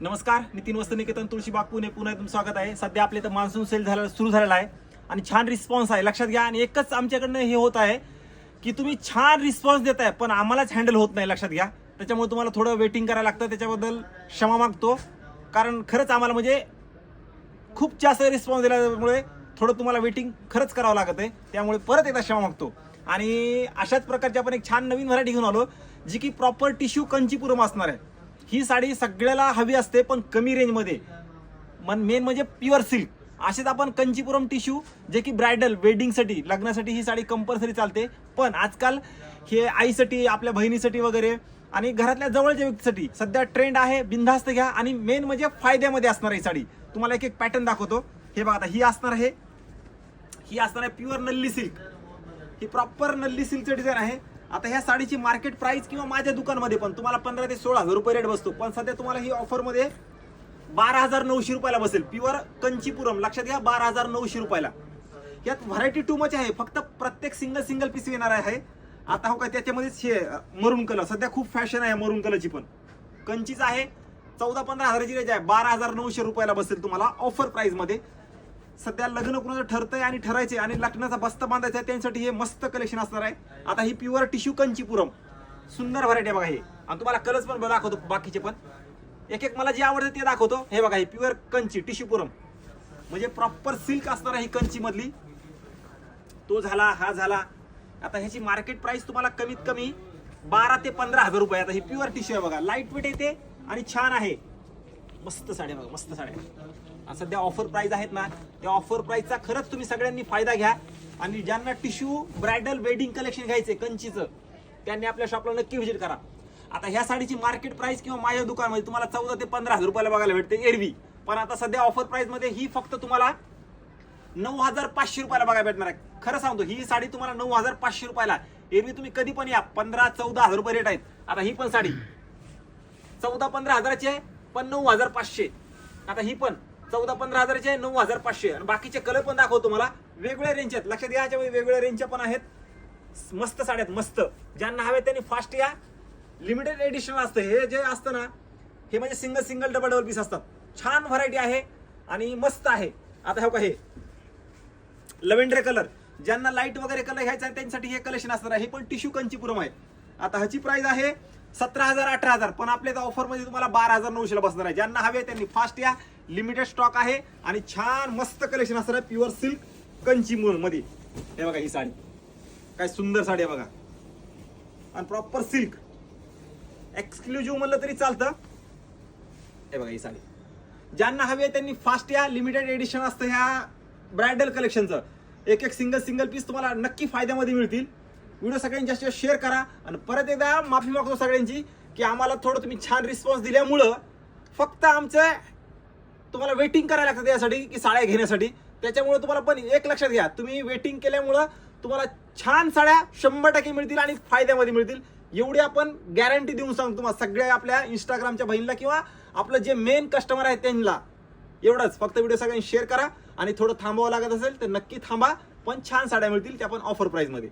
नमस्कार नितीन वाजता निकेतन तुळशीबाग पुणे पुन्हा एकदम स्वागत आहे. सध्या आपल्या इथं मान्सून सेल झाला सुरू झालेला आहे. आणि छान रिस्पॉन्स आहे. लक्षात घ्या आणि एकच आमच्याकडनं हे होत आहे की तुम्ही छान रिस्पॉन्स देत आहे पण आम्हालाच हँडल होत नाही लक्षात घ्या. त्याच्यामुळे तुम्हाला थोडं वेटिंग करायला लागतं. त्याच्याबद्दल क्षमा मागतो. कारण खरंच आम्हाला म्हणजे खूप जास्त रिस्पॉन्स दिल्यामुळे थोडं तुम्हाला वेटिंग खरंच करावं लागत आहे. त्यामुळे परत एकदा क्षमा मागतो. आणि अशाच प्रकारची आपण एक छान नवीन व्हरायटी घेऊन आलो जी की प्रॉपर टिश्यू कंचीपुरम असणार आहे. ही साडी सगळ्याला हवी असते पण कमी रेंजमध्ये मन मेन म्हणजे प्युअर सिल्क असेच आपण कंचीपुरम टिश्यू जे की ब्रायडल वेडिंगसाठी लग्नासाठी ही साडी कंपल्सरी चालते. पण आजकाल हे आईसाठी आपल्या बहिणीसाठी वगैरे आणि घरातल्या जवळच्या व्यक्तीसाठी सध्या ट्रेंड आहे बिनधास्त घ्या. आणि मेन म्हणजे फायद्यामध्ये असणार आहे ही साडी. तुम्हाला एक एक पॅटर्न दाखवतो. हे बघा आता ही असणार आहे. ही असणार आहे प्युअर नल्ली सिल्क ही प्रॉपर नल्ली सिल्कचं डिझाईन आहे. आता ह्या साडीची मार्केट प्राइस किंवा माझ्या दुकानमध्ये पण तुम्हाला पंधरा ते सोळा हजार रुपये रेट बसतो. पण सध्या तुम्हाला ही ऑफरमध्ये बारा हजार नऊशे रुपयाला बसेल. प्युअर कंचीपुरम. लक्षात घ्या बारा हजार नऊशे रुपयाला. यात व्हरायटी टू मच आहे. फक्त प्रत्येक सिंगल सिंगल पीस येणार आहे. आता हो काय त्याच्यामध्येच हे मरून कलर सध्या खूप फॅशन आहे मरून कलरची पण. कंचीच आहे. चौदा पंधरा हजाराची रेंज आहे. बारा हजार नऊशे रुपयाला बसेल तुम्हाला ऑफर प्राइसमध्ये सध्या लग्न कुणाचं ठरतंय आणि ठरायचे आणि लग्नाचा बस्ता बांधायचा आहे त्यांसाठी हे मस्त कलेक्शन असणार आहे. आता ही प्युअर टिश्यू कंचीपुरम. सुंदर व्हरायटी बघा हे. आणि तुम्हाला कलर्स पण दाखवतो बाकीचे पण. एक एक मला जे आवडते ते दाखवतो. हे बघा हे प्युअर कंची टिश्यूपुरम म्हणजे प्रॉपर सिल्क असणार आहे कंची मधली तो झाला हा झाला. आता ह्याची मार्केट प्राइस तुम्हाला कमीत कमी बारा ते पंधरा हजार रुपये आता ही प्युअर टिश्यू आहे बघा. लाइट वेट येते आणि छान आहे. मस्त साड्या बघा मस्त साड्या. आणि सध्या ऑफर प्राईज आहेत ना त्या ऑफर प्राईजचा खरंच तुम्ही सगळ्यांनी फायदा घ्या. आणि ज्यांना टिश्यू ब्रायडल वेडिंग कलेक्शन घ्यायचे कंचीचं त्यांनी आपल्या शॉपला नक्की व्हिजिट करा. आता ह्या साडीची मार्केट प्राइस किंवा माझ्या दुकानमध्ये तुम्हाला चौदा ते पंधरा हजार रुपयाला बघायला भेटते एरवी पण आता सध्या ऑफर प्राईजमध्ये ही फक्त तुम्हाला नऊ हजार पाचशे रुपयाला बघायला भेटणार आहे. खरं सांगतो ही साडी तुम्हाला नऊ हजार पाचशे रुपयाला. एरवी तुम्ही कधी पण या पंधरा चौदा हजार रुपये रेट आहेत. आता ही पण साडी चौदा पंधरा हजाराची आहे पण नऊ हजार पाचशे. आता ही पण चौदा पंधरा हजारचे आहे नऊ हजार पाचशे आणि बाकीचे कलर पण दाखवतो तुम्हाला. वेगवेगळ्या रेंज आहेत. लक्षात घ्या याच्यामध्ये वेगवेगळ्या रेंजच्या पण आहेत. मस्त साड्या आहेत मस्त. ज्यांना हवे त्यांनी फास्ट या. लिमिटेड एडिशन असतं. हे जे असतं ना हे म्हणजे single single double double piece असतात. छान व्हरायटी आहे आणि मस्त आहे. आता हे बघा हे. लव्हेंडर कलर ज्यांना लाइट वगैरे कलर घ्यायचा आहे त्यांच्यासाठी हे कलेक्शन असणार आहे. हे पण टिश्यू कंचीपुरम आहे. आता ह्याची प्राइस आहे सतरा हजार अठरा हजार. पण आपल्या ऑफरमध्ये तुम्हाला बारा हजार नऊशेला बसणार आहे. ज्यांना हवे त्यांनी फास्ट या. लिमिटेड स्टॉक आहे. आणि छान मस्त कलेक्शन असणार आहे प्युअर सिल्क कंची मध्ये. हे बघा ही साडी. काय सुंदर साडी आहे बघा. आणि प्रॉपर सिल्क एक्सक्लुझिव्ह म्हणलं तरी चालतं. हे बघा ही साडी. ज्यांना हवी आहे त्यांनी फास्ट या. लिमिटेड एडिशन असतं ह्या ब्रायडल कलेक्शनचं एक एक सिंगल सिंगल पीस तुम्हाला नक्की फायद्यामध्ये मिळतील. व्हिडिओ सगळ्यांनी जास्त शेअर करा आणि परत एकदा माफी मागतो सगळ्यांची की आम्हाला थोडं तुम्ही छान रिस्पॉन्स दिल्यामुळं फक्त आमचं तुम्हाला वेटिंग करायला लागतं यासाठी की साड्या घेण्यासाठी. त्याच्यामुळे तुम्हाला पण एक लक्षात घ्या तुम्ही वेटिंग केल्यामुळं तुम्हाला छान साड्या शंभर टक्के मिळतील आणि फायद्यामध्ये मिळतील. एवढी आपण गॅरंटी देऊन सांगतो तुम्हाला सगळ्या आपल्या इंस्टाग्रामच्या बहिणीला किंवा आपलं जे मेन कस्टमर आहे त्यांना. एवढंच फक्त व्हिडिओ सगळ्यांनी शेअर करा आणि थोडं थांबावं लागत असेल तर नक्की थांबा पण छान साड्या मिळतील त्या पण ऑफर प्राईजमध्ये